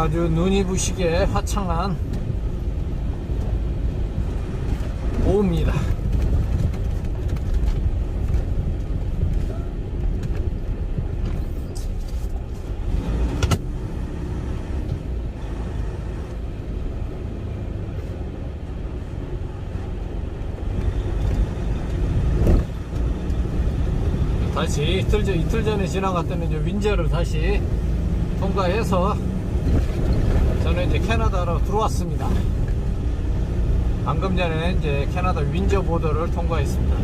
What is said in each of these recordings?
아주 눈이 부시게 화창한 오후입니다. 다시 이틀 전 이틀 전에 지나갔던 이제 윈저를 다시 통과해서 저는 이제 캐나다로 들어왔습니다. 방금 전에 이제 캐나다 윈저 보더를 통과했습니다.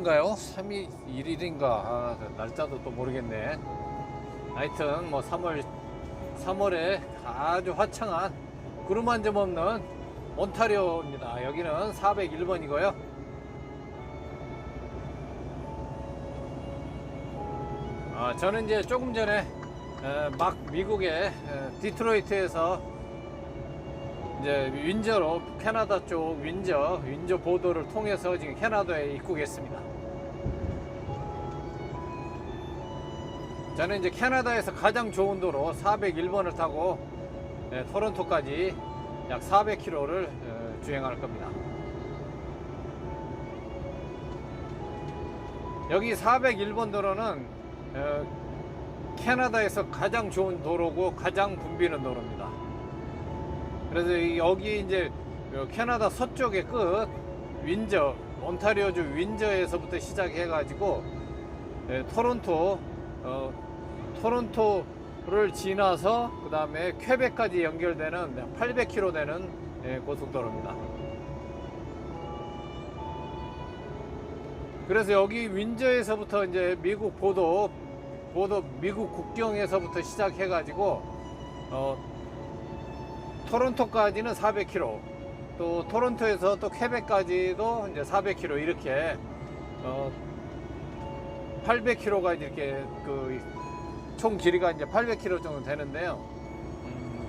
2일인가요? 3일 1일인가 아, 날짜도 또 모르겠네. 하여튼 뭐 3월 3월에 아주 화창한 구름 한 점 없는 온타리오입니다. 여기는 401번이고요. 아, 저는 이제 조금 전에 에, 막 미국의 에, 디트로이트에서 이제 윈저로 캐나다 쪽 윈저 윈저 보도를 통해서 지금 캐나다에 입국했습니다. 저는 이제 캐나다에서 가장 좋은 도로 401번을 타고 예, 토론토까지 약 400km를 주행할 겁니다. 여기 401번 도로는 어, 캐나다에서 가장 좋은 도로고 가장 붐비는 도로입니다. 그래서 이- 여기 이제 어, 캐나다 서쪽의 끝 윈저 온타리오주 윈저에서부터 시작해 가지고 예, 토론토 어, 토론토를 지나서 그 다음에 퀘벡까지 연결되는 800km 되는 예, 고속도로입니다. 그래서 여기 윈저에서부터 이제 미국 보도 보도 미국 국경에서부터 시작해 가지고 어, 토론토까지는 400km, 또 토론토에서 또 퀘벡까지도 이제 400km 이렇게 어 800km가 이렇게 그 총 길이가 이제 800km 정도 되는데요. 음,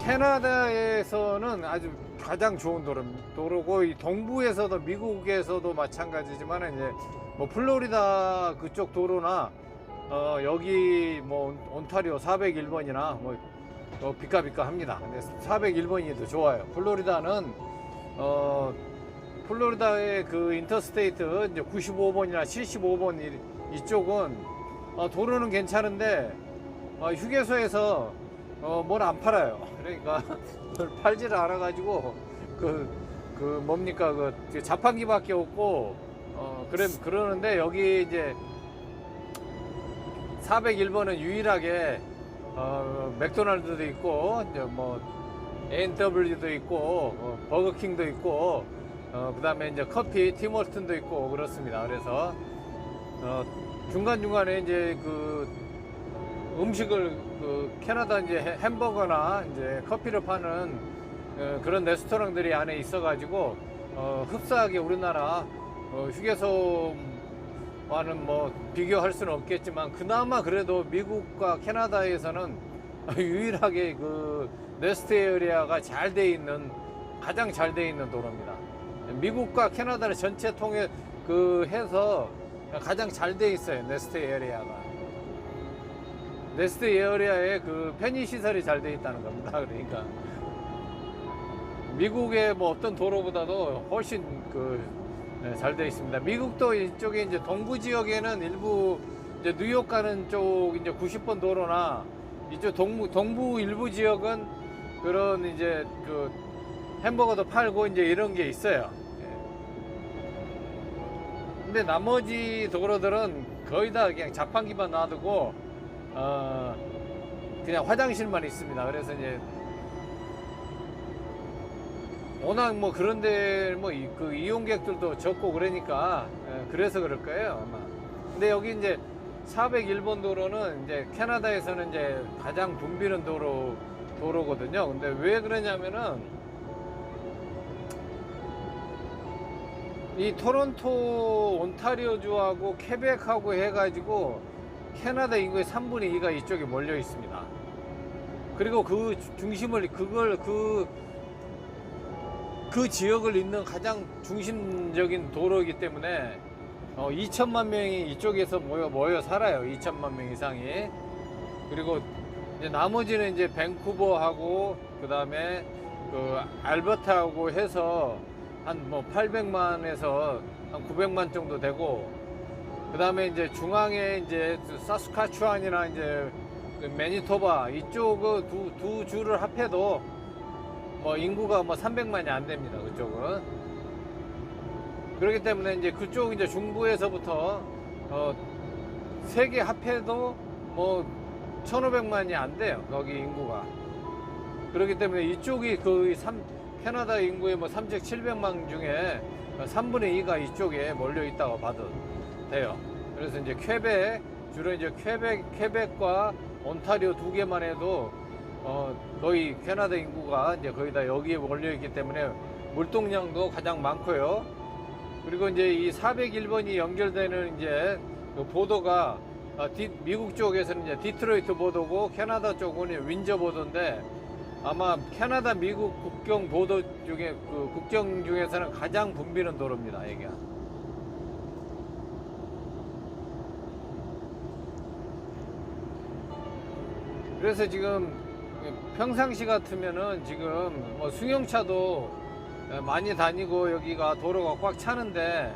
캐나다에서는 아주 가장 좋은 도로, 도로고 이 동부에서도 미국에서도 마찬가지지만 이제 뭐 플로리다 그쪽 도로나 어, 여기 뭐 온- 온타리오 401번이나 뭐 어, 비까비까 합니다. 근데 401번이 더 좋아요. 플로리다는 어, 플로리다의 그 인터스테이트 이제 95번이나 75번 이, 이쪽은 어, 도로는 괜찮은데 어, 휴게소에서 어, 뭘 안 팔아요. 그러니까 팔지를 않아가지고 그, 그 뭡니까 그 자판기밖에 없고 어, 그래 그러는데 여기 이제 401번은 유일하게 어, 맥도날드도 있고 이제 뭐 A&W도 있고 어, 버거킹도 있고 어, 그다음에 이제 커피 티몰튼도 있고 그렇습니다. 그래서 어, 중간 중간에 이제 그 음식을 그 캐나다 이제 해- 햄버거나 이제 커피를 파는 어, 그런 레스토랑들이 안에 있어가지고 어, 흡사하게 우리나라 어, 휴게소 와는 뭐 비교할 수는 없겠지만 그나마 그래도 미국과 캐나다에서는 유일하게 그 네스트 에어리아가 잘 돼 있는 가장 잘 돼 있는 도로입니다. 미국과 캐나다를 전체 통해 그 해서 가장 잘 돼 있어요 네스트 에어리아가. 네스트 에어리아에 그 편의 시설이 잘 돼 있다는 겁니다. 그러니까 미국의 뭐 어떤 도로보다도 훨씬 그 잘돼 있습니다. 미국도 이쪽에 이제 동부 지역에는 일부 이제 뉴욕 가는 쪽 이제 90번 도로나 이쪽 동부 동부 일부 지역은 그런 이제 그 햄버거도 팔고 이제 이런 게 있어요. 예. 근데 나머지 도로들은 거의 다 그냥 자판기만 놔두고 어 그냥 화장실만 있습니다. 그래서 이제 워낙 뭐 그런데 뭐 그 이용객들도 적고 그러니까 예, 그래서 그럴 거예요 아마. 근데 여기 이제 401번 도로는 이제 캐나다에서는 이제 가장 붐비는 도로 도로거든요. 근데 왜 그러냐면은 이 토론토 온타리오주하고 케벡하고 해가지고 캐나다 인구의 3분의 2가 이쪽에 몰려 있습니다. 그리고 그 주- 중심을 그걸 그, 그 지역을 잇는 가장 중심적인 도로이기 때문에 어, 2천만 명이 이쪽에서 모여 모여 살아요. 2천만 명 이상이. 그리고 이제 나머지는 이제 밴쿠버하고 그 다음에 그 알버타하고 해서 한 뭐 800만에서 한 900만 정도 되고 그 다음에 이제 중앙에 이제 사스카추안이나 이제 그 매니토바 이쪽 두, 두 주를 합해도 뭐 인구가 뭐 300만이 안 됩니다. 그쪽은. 그렇기 때문에 이제 그쪽 이제 중부에서부터 어 세계 합해도 뭐 1,500만이 안 돼요. 거기 인구가. 그렇기 때문에 이쪽이 거의 3, 캐나다 인구의 뭐 3억 700만 중에 3분의 2가 이쪽에 몰려 있다고 봐도 돼요. 그래서 이제 퀘벡, 주로 이제 퀘벡, 퀘벡과 온타리오 두 개만 해도 어, 거의 캐나다 인구가 이제 거의 다 여기에 몰려 있기 때문에 물동량도 가장 많고요. 그리고 이제 이 401번이 연결되는 이제 그 보도가 어, 디- 미국 쪽에서는 이제 디트로이트 보도고 캐나다 쪽은 윈저 보도인데 아마 캐나다 미국 국경 보도 중에 그 국경 중에서는 가장 붐비는 도로입니다. 여기가. 그래서 지금 평상시 같으면은 지금 뭐 승용차도 많이 다니고 여기가 도로가 꽉 차는데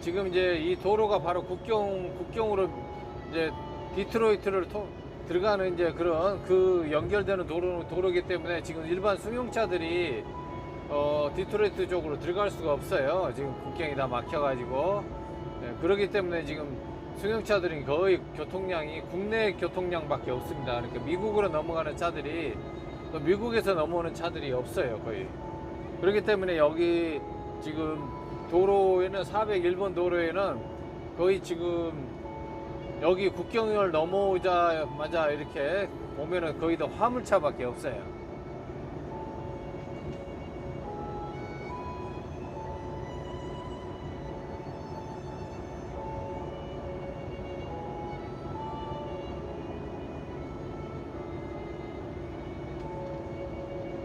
지금 이제 이 도로가 바로 국경 국경으로 이제 디트로이트를 토- 들어가는 이제 그런 그 연결되는 도로 도로기 때문에 지금 일반 승용차들이 어 디트로이트 쪽으로 들어갈 수가 없어요. 지금 국경이 다 막혀가지고 네, 그렇기 때문에 지금 승용차들이 거의 교통량이 국내 교통량밖에 없습니다. 그러니까 미국으로 넘어가는 차들이 또 미국에서 넘어오는 차들이 없어요 거의. 그렇기 때문에 여기 지금 도로에는 401번 도로에는 거의 지금 여기 국경을 넘어오자마자 이렇게 보면은 거의 다 화물차밖에 없어요.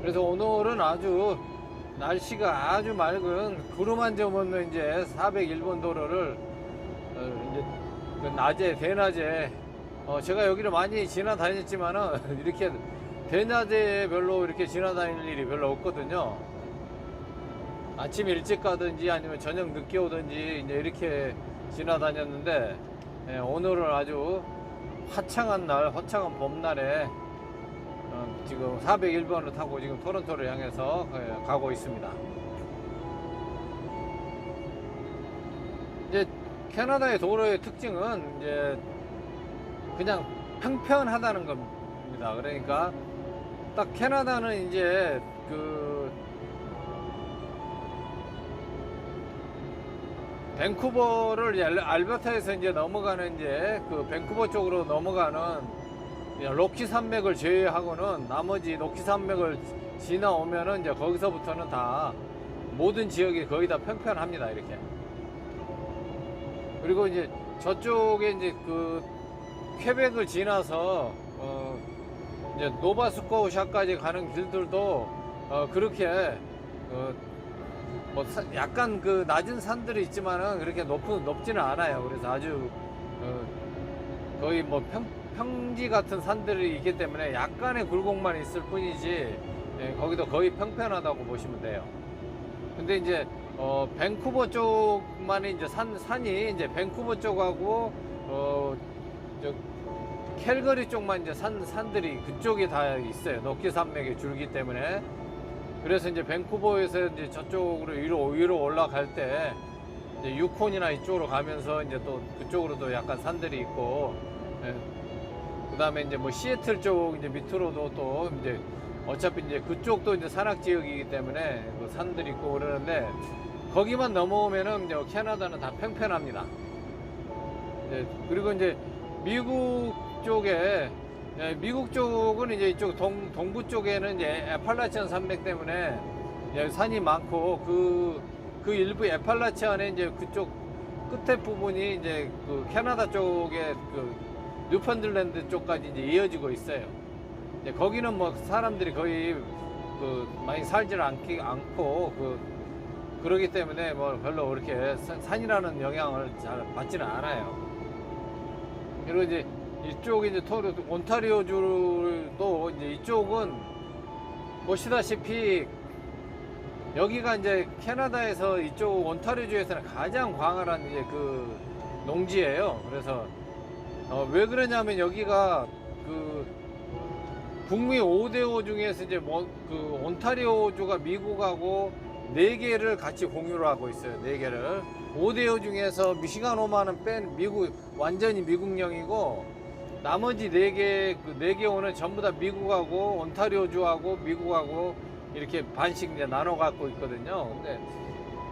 그래서 오늘은 아주 날씨가 아주 맑은 구름 한 점 없는 이제 401번 도로를 어, 이제 그 낮에 대낮에 어, 제가 여기를 많이 지나다녔지만은 이렇게 대낮에 별로 이렇게 지나다닐 일이 별로 없거든요. 아침 일찍 가든지 아니면 저녁 늦게 오든지 이제 이렇게 지나다녔는데 예, 오늘은 아주 화창한 날, 화창한 봄날에 어, 지금 401번을 타고 지금 토론토를 향해서 예, 가고 있습니다. 이제 캐나다의 도로의 특징은 이제 그냥 평평하다는 겁니다. 그러니까 딱 캐나다는 이제 그 밴쿠버를 알버타에서 이제 넘어가는 이제 그 밴쿠버 쪽으로 넘어가는 그냥 로키 산맥을 제외하고는 나머지 로키 산맥을 지나오면은 이제 거기서부터는 다 모든 지역이 거의 다 평평합니다. 이렇게. 그리고 이제 저쪽에 이제 그 퀘벡을 지나서 어 이제 노바스코샤까지 가는 길들도 어 그렇게 어뭐 약간 그 낮은 산들이 있지만은 그렇게 높은 높지는 않아요. 그래서 아주 어 거의 뭐 평, 평지 같은 산들이 있기 때문에 약간의 굴곡만 있을 뿐이지 예, 거기도 거의 평평하다고 보시면 돼요. 근데 이제 어 밴쿠버 쪽만 이제 산 산이 이제 밴쿠버 쪽하고 어 저 캘거리 쪽만 이제 산 산들이 그쪽에 다 있어요. 녹기 산맥의 줄기 때문에 그래서 이제 밴쿠버에서 이제 저쪽으로 위로 위로 올라갈 때 이제 유콘이나 이쪽으로 가면서 이제 또 그쪽으로도 약간 산들이 있고 예. 그다음에 이제 뭐 시애틀 쪽 이제 밑으로도 또 이제 어차피 이제 그쪽도 이제 산악 지역이기 때문에 그 산들이 있고 그러는데 거기만 넘어오면은 이제 캐나다는 다 평평합니다. 예, 그리고 이제 미국 쪽에 예, 미국 쪽은 이제 이쪽 동, 동부 쪽에는 이제 애팔라치안 산맥 때문에 예, 산이 많고 그 그 일부 에팔라치안에 이제 그쪽 끝에 부분이 이제 그 캐나다 쪽에 그 뉴펀들랜드 쪽까지 이제 이어지고 있어요. 이제 거기는 뭐 사람들이 거의 그 많이 살질 않기 않고 그 그러기 때문에 뭐 별로 그렇게 산- 산이라는 영향을 잘 받지는 않아요. 그리고 이제 이쪽 이제 토르 온타리오 주도 이제 이쪽은 보시다시피 여기가 이제 캐나다에서 이쪽 온타리오 주에서는 가장 광활한 이제 그 농지예요. 그래서 어, 왜 그러냐면 여기가 그 북미 5대5 중에서 이제 뭐, 그 온타리오주가 미국하고 네 개를 같이 공유를 하고 있어요. 네 개를 5대5 중에서 미시간 오마는 뺀 미국 완전히 미국령이고 나머지 네개그네개 오는 전부 다 미국하고 온타리오주하고 미국하고 이렇게 반씩 이제 나눠 갖고 있거든요. 근데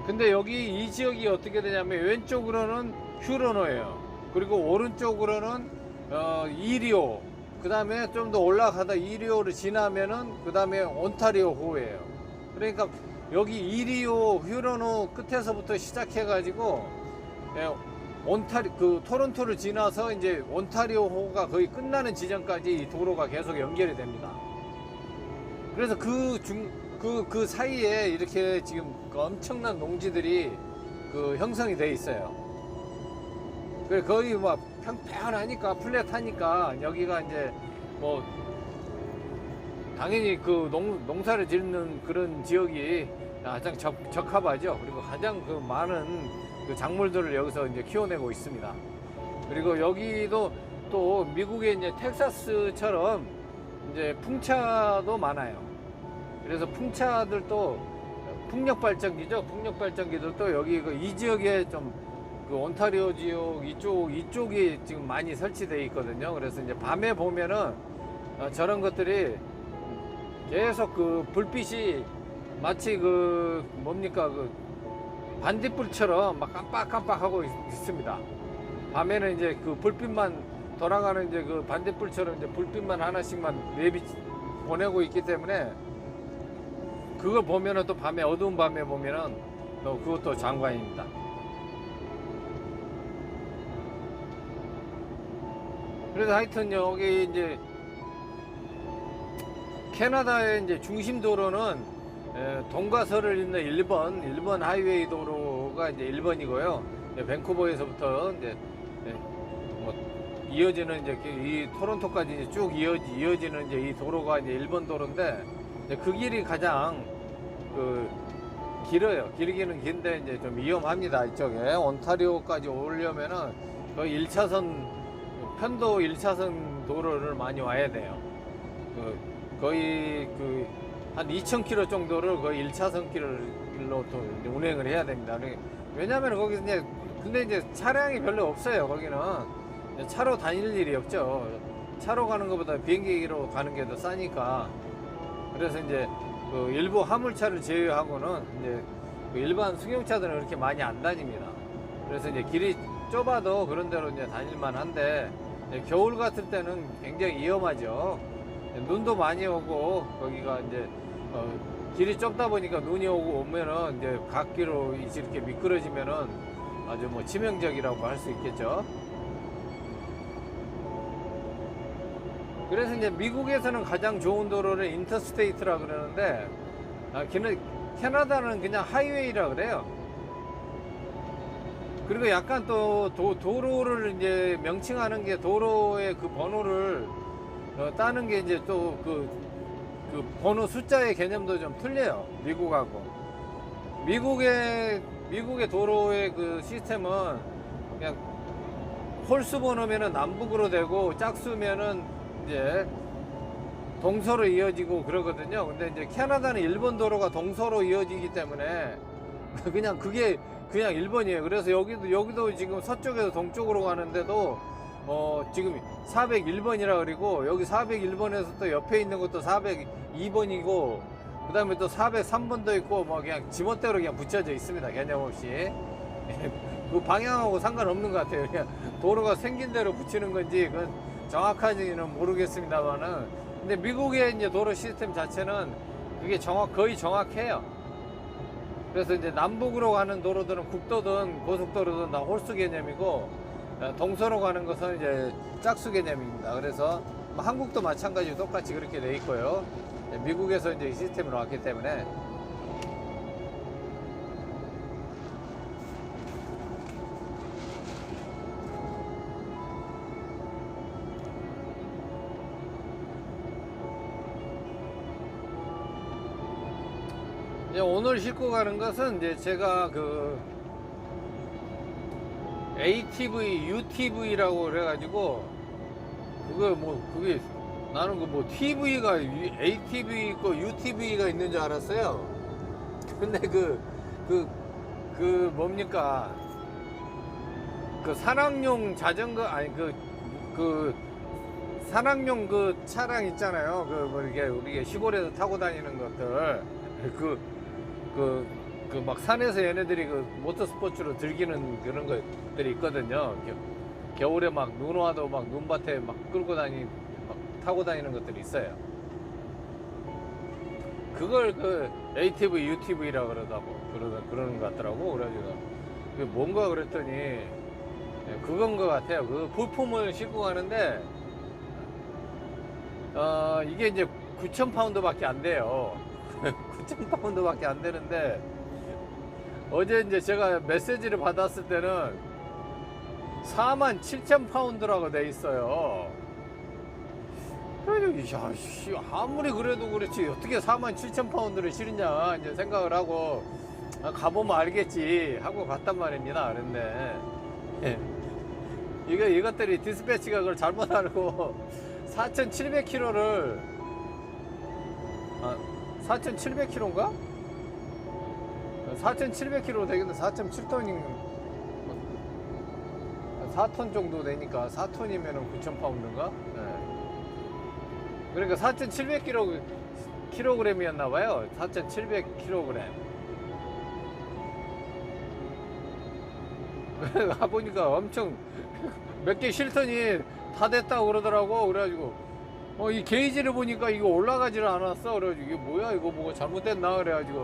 근데 여기 이 지역이 어떻게 되냐면 왼쪽으로는 휴로노예요. 그리고 오른쪽으로는 어, 이리오. 그 다음에 좀 더 올라가다 이리오를 지나면은 그 다음에 온타리오 호예요. 그러니까 여기 이리오 휴로노 끝에서부터 시작해 가지고 예, 온타리 그 토론토를 지나서 이제 온타리오 호가 거의 끝나는 지점까지 이 도로가 계속 연결이 됩니다. 그래서 그 중, 그, 그 사이에 이렇게 지금 그 엄청난 농지들이 그 형성이 돼 있어요. 그래, 거의 막 평평하니까, 플랫하니까, 여기가 이제 뭐, 당연히 그 농, 농사를 짓는 그런 지역이 가장 적, 적합하죠. 그리고 가장 그 많은 그 작물들을 여기서 이제 키워내고 있습니다. 그리고 여기도 또 미국의 이제 텍사스처럼 이제 풍차도 많아요. 그래서 풍차들도 풍력 발전기죠. 풍력 발전기들도 여기 그 이 지역에 좀 그 온타리오 지역 이쪽 이쪽이 지금 많이 설치되어 있거든요. 그래서 이제 밤에 보면은 어, 저런 것들이 계속 그 불빛이 마치 그 뭡니까 그 반딧불처럼 막 깜빡깜빡하고 있, 있습니다. 밤에는 이제 그 불빛만 돌아가는 이제 그 반딧불처럼 이제 불빛만 하나씩만 내비 보내고 있기 때문에 그걸 보면은 또 밤에 어두운 밤에 보면은 또 그것도 장관입니다. 그래서 하여튼 여기 이제 캐나다의 이제 중심 도로는 에, 동가서를 잇는 1번, 1번 하이웨이 도로가 이제 1번이고요. 밴쿠버에서부터 이제 예, 뭐 이어지는 이제 그이 토론토까지 이제 쭉 이어지, 이어지는 이제 이 도로가 이제 1번 도로인데 이제 그 길이 가장 그 길어요. 길기는 긴데 이제 좀 위험합니다. 이쪽에 온타리오까지 오려면은 거의 1차선 편도 1차선 도로를 많이 와야 돼요. 그 거의 그 한 2,000km 정도를 거의 1차선 길로 또 운행을 해야 됩니다. 왜냐하면 거기 이제 근데 이제 차량이 별로 없어요. 거기는 차로 다닐 일이 없죠. 차로 가는 것보다 비행기로 가는 게 더 싸니까. 그래서 이제 그 일부 화물차를 제외하고는 이제 그 일반 승용차들은 그렇게 많이 안 다닙니다. 그래서 이제 길이 좁아도 그런 대로 이제 다닐만 한데 이제 겨울 같을 때는 굉장히 위험하죠. 눈도 많이 오고 거기가 이제 어, 길이 좁다 보니까 눈이 오고 오면은 이제 갓길로 이렇게 미끄러지면은 아주 뭐 치명적이라고 할 수 있겠죠. 그래서 이제 미국에서는 가장 좋은 도로를 인터스테이트라 그러는데 아, 캐나다는 그냥 하이웨이라 그래요. 그리고 약간 또 도, 도로를 이제 명칭하는 게 도로의 그 번호를 어, 따는 게 이제 또그 그 번호 숫자의 개념도 좀 틀려요. 미국하고. 미국의 미국의 도로의 그 시스템은 그냥 홀수 번호면은 남북으로 되고 짝수면은 이제 동서로 이어지고 그러거든요. 근데 이제 캐나다는 일본 도로가 동서로 이어지기 때문에 그냥 그게 그냥 1번이에요. 그래서 여기도 여기도 지금 서쪽에서 동쪽으로 가는데도 어 지금 401번이라 그리고 여기 401번에서 또 옆에 있는 것도 402번이고 그 다음에 또 403번도 있고 뭐 그냥 지멋대로 그냥 붙여져 있습니다. 개념 없이. 그 방향하고 상관없는 것 같아요. 그냥 도로가 생긴 대로 붙이는 건지 그건 정확하지는 모르겠습니다만은 근데 미국의 이제 도로 시스템 자체는 그게 정확 거의 정확해요. 그래서 이제 남북으로 가는 도로들은 국도든 고속도로든 다 홀수 개념이고 어, 동서로 가는 것은 이제 짝수 개념입니다. 그래서 뭐 한국도 마찬가지로 똑같이 그렇게 돼 있고요. 예, 미국에서 이제 이 시스템으로 왔기 때문에 이제 오늘 싣고 가는 것은 이제 제가 그 ATV, UTV라고 그래가지고 그거 뭐 그게 나는 그 뭐 TV가 ATV 있고 UTV가 있는 줄 알았어요. 근데 그그그 뭡니까 그 산악용 자전거 아니 그그 산악용 그 차량 있잖아요. 그 뭐 이렇게 우리가 시골에서 타고 다니는 것들 그 그 그 막 산에서 얘네들이 그 모터스포츠로 즐기는 그런 것들이 있거든요. 겨, 겨울에 막 눈 와도 막 눈밭에 막 끌고 다니 막 타고 다니는 것들이 있어요. 그걸 그 ATV, UTV라 그러다고 그러다 그러는 것 같더라고. 그래가지고 그게 뭔가 그랬더니 예, 그건 것 같아요. 그 부품을 싣고 가는데 어 이게 이제 9천 파운드밖에 안 돼요. 9천 파운드밖에 안 되는데 어제 이제 제가 메시지를 받았을 때는 4만 7천 파운드라고 돼 있어요. 야, 씨, 아무리 그래도 그렇지 어떻게 4만 7천 파운드를 실으냐 이제 생각을 하고 아, 가보면 알겠지 하고 갔단 말입니다. 그런데 예. 이거 이것들이 디스패치가 그걸 잘못 알고 4,700km를 아, 4,700km인가? 4,700km 되겠네. 4.7톤인 4톤 정도 되니까 4톤이면은 9,000파운드인가? 그러니까 4,700kg 킬로그램이었나 봐요. 4,700kg. 가보니까 엄청 몇 개 실턴이 다 됐다고 그러더라고. 그래가지고 어, 이 게이지를 보니까 이거 올라가지를 않았어. 그래가지고 이게 뭐야? 이거 뭐가 잘못됐나? 그래가지고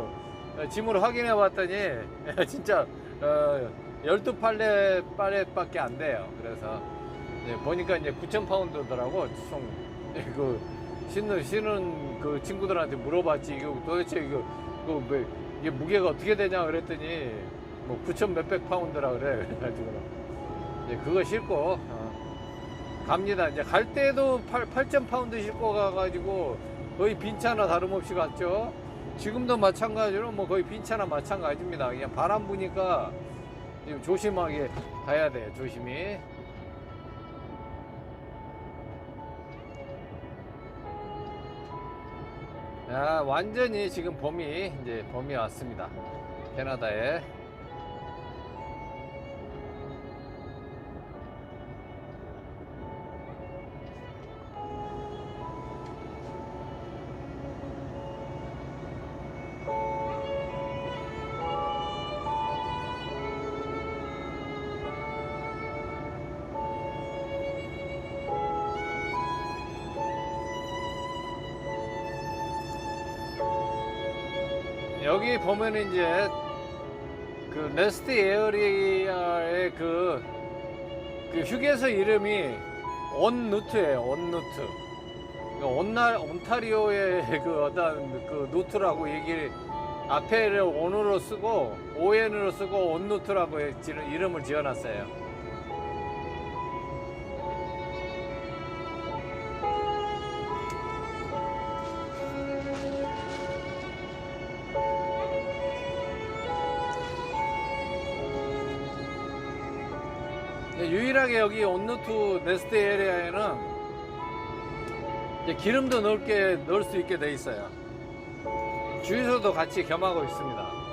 어, 짐을 확인해 봤더니 진짜 어, 12팔레 팔레밖에 안 돼요. 그래서 이제 보니까 이제 9,000파운드더라고. 총그 신는 신은 그 친구들한테 물어봤지. 이거 도대체 이거 이거 뭐 이게 무게가 어떻게 되냐 그랬더니 뭐9,000 몇백 파운드라 그래. 그래가지고 이제 그거 싣고 어, 갑니다. 이제 갈 때도 8, 8점 파운드 싣고 가가지고 거의 빈차나 다름없이 갔죠. 지금도 마찬가지로 뭐 거의 빈차나 마찬가지입니다. 그냥 바람 부니까 지금 조심하게 가야 돼요. 조심히. 야, 완전히 지금 봄이 이제 봄이 왔습니다. 캐나다에. 여기 보면 이제 그 네스트 에어리아의 그, 그 휴게소 이름이 온누트예요. 온누트. 그러니까 온나, 온타리오의 그 어떤 그 누트라고 얘기를 앞에를 온으로 쓰고 ON으로 쓰고 온누트라고 이름을 지어놨어요. 네, 유일하게 여기 온누트 네스트 에리아에는 기름도 넓게 넣을 수 있게 돼 있어요. 주유소도 같이 겸하고 있습니다.